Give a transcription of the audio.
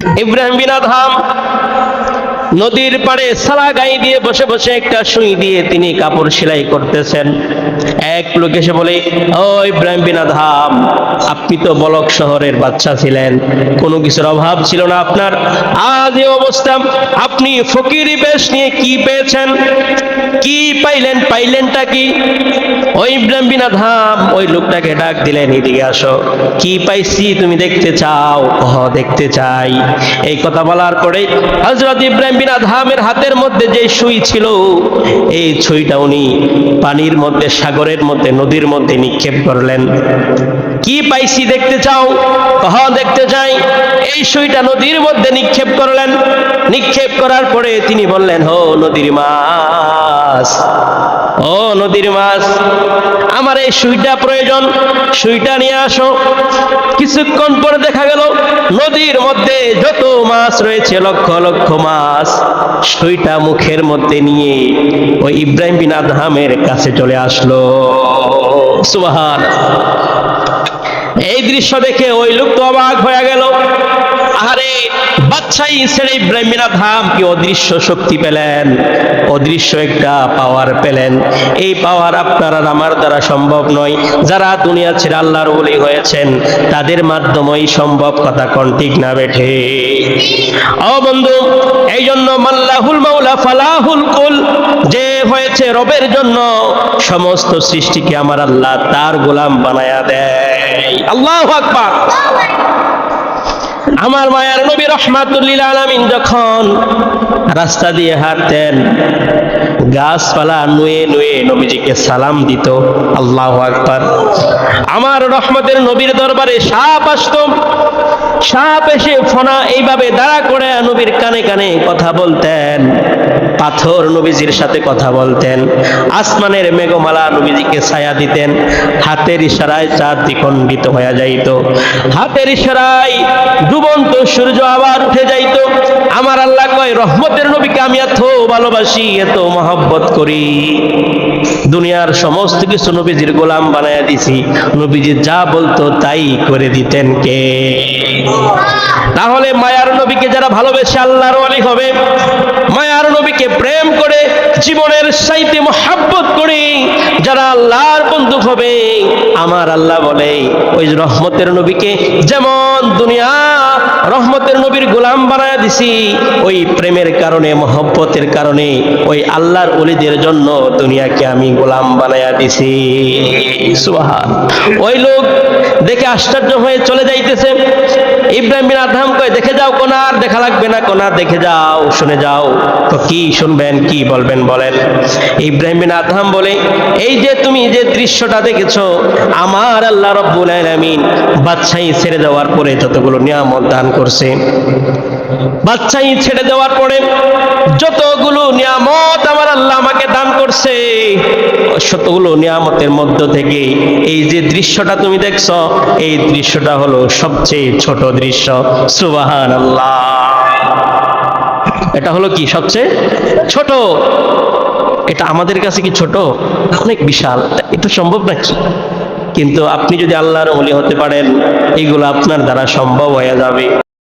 ইব্রাহিম বিন Adham নদীর পাড়ে সালা গাই দিয়ে বসে বসে একটা সুই দিয়ে তিনি কাপড় সেলাই করতেছেন। এক লোক এসে বলে, ও ইব্রাহিম বিন আদহাম, আপনি তো বলক শহরের বাচ্চা ছিলেন। কোনো কিছুর অভাব ছিল না আপনার? আজ এই অবস্থা। আপনি ফকিরি বেশ নিয়ে কি পেয়েছেন? কি পাইলেন? পাইলেনটা কি? ওই ইব্রাহিম বিন আদহাম, ওই লোকটাকে ডাক দিলেন, এদিকে আসো। কি পাইছি তুমি দেখতে চাও? হ দেখতে চাই। এই কথা বলার পরে হজরত ইব্রাহিম বিন আদহামের হাতের মধ্যে যে সুই ছিল, এই ছুইটা উনি পানির মধ্যে, সাগরের মধ্যে, নদীর মধ্যে নিক্ষেপ করলেন। কি পাইছি দেখতে চাও? হ দেখতে চাই। এই সুইটা নদীর মধ্যে নিক্ষেপ করলেন। নিক্ষেপ করার পরে তিনি বললেন, হো, নদীর মাছ ও নদীর মাছ, আমার এই সুইটা প্রয়োজন। সুইটা নিয়ে আসো। কিছুক্ষণ পরে দেখা গেল, নদীর মধ্যে যত মাছ রয়েছে, লক্ষ লক্ষ মাছ, সুইটা মুখের মধ্যে নিয়ে ওই ইব্রাহিম বিন আদহামের কাছে চলে আসলো। সুবাহান এই দৃশ্য দেখে ওই লোক তো অবাক হয়ে গেল। আরে বাচ্চাই ছেড়ে ইব্রাহিম আদহাম কি অদৃশ্য শক্তি পেলেন? অদৃশ্য একটা পাওয়ার পেলেন। এই পাওয়ার আপনার আমার দ্বারা সম্ভব নয়। যারা দুনিয়া ছেড়ে আল্লাহর ওলি হয়েছেন, তাদের মাধ্যমেই সম্ভব কথা কোন ঠিক না বেঠে। ও বন্ধু এই জন্য মাল্লাহুল মাওলা ফালাহুল কুল, যে হয়েছে রবের জন্য, সমস্ত সৃষ্টিকে আমার আল্লাহ তার গোলাম বানায়া দেয়। আল্লাহু আকবার। আমার মায়ার নবী রহমাতুল্লিল আলামিন যখন রাস্তা দিয়ে হাঁটতেন গাছপালা নুয়ে নুয়ে নবীজিকে সালাম দিত, আল্লাহ আকবার। আমার রহমতের নবীর দরবারে সাপ আসতো। সাপ এসে ফোনা এইভাবে দাঁড়া করে নবীর কানে কানে কথা বলতেন, পাথর নবীজির সাথে কথা বলতেন, আসমানের মেঘমালা নবীজিকে ছায়া দিতেন, হাতের ইশারায় চাঁদ দ্বিখণ্ডিত হয়ে যাইত। হাতের ইশারায় ডুবন্ত সূর্য আবার উঠে যাইত। আমার আল্লাহ কয়, রহমতের নবীকে আমি এত ভালোবাসি, এত মহব্বত করি। দুনিয়ার সমস্ত কিছু নবীজির গোলাম বানায়া দিছি। নবীজি যা বলতো তাই করে দিতেন কে? তাহলে মায়ার নবীকে যারা ভালোবেসে আল্লাহর আলী হবে, মায়ার নবীকে প্রেম করে জীবনের সাইতে মহাব্বত করে। যারা আল্লাহর বন্ধু হবে, আমার আল্লাহ বলে, ওই রহমতের নবীকে যেমন দুনিয়া রহমতের নবীর গোলাম বানায় দিছি, ওই প্রেমের কারণে, মহব্বতের কারণে, ওই আল্লাহর অলিদের জন্য দুনিয়াকে আমি গোলাম বানায়া দিছি। সুবহান ওই লোক দেখে আশ্চর্য হয়ে চলে যাইতেছে। ইব্রাহিম বিন আদহাম কয়, দেখে যাও কোনার, দেখা লাগবে না কোনার, দেখে যাও, শুনে যাও। তো কি শুনবেন, কি বলবেন বলেন। ইব্রাহিম বিন আদহাম বলে, এই যে তুমি যে দৃশ্যটা দেখেছ, আমার আল্লাহ রব্বুল আলামিন বাদশাহী ছেড়ে যাওয়ার পরে যতগুলো নিয়ামত দান করছে। বাদশাহী ছেড়ে দেওয়ার পরে যতগুলো নিয়ামত আমার আল্লাহ আমাকে দান করছে, শতগুলো নিয়ামতের মধ্য থেকে এই যে দৃশ্যটা তুমি দেখছ, এই দৃশ্যটা হলো সবচেয়ে ছোট দৃশ্য। সুবাহান আল্লাহ এটা হলো কি? সবচেয়ে ছোট। এটা আমাদের কাছে কি ছোট? অনেক বিশাল। এটা সম্ভব নাকি? কিন্তু আপনি যদি আল্লাহর ওলি হতে পারেন এইগুলো আপনার দ্বারা সম্ভব হয়ে যাবে।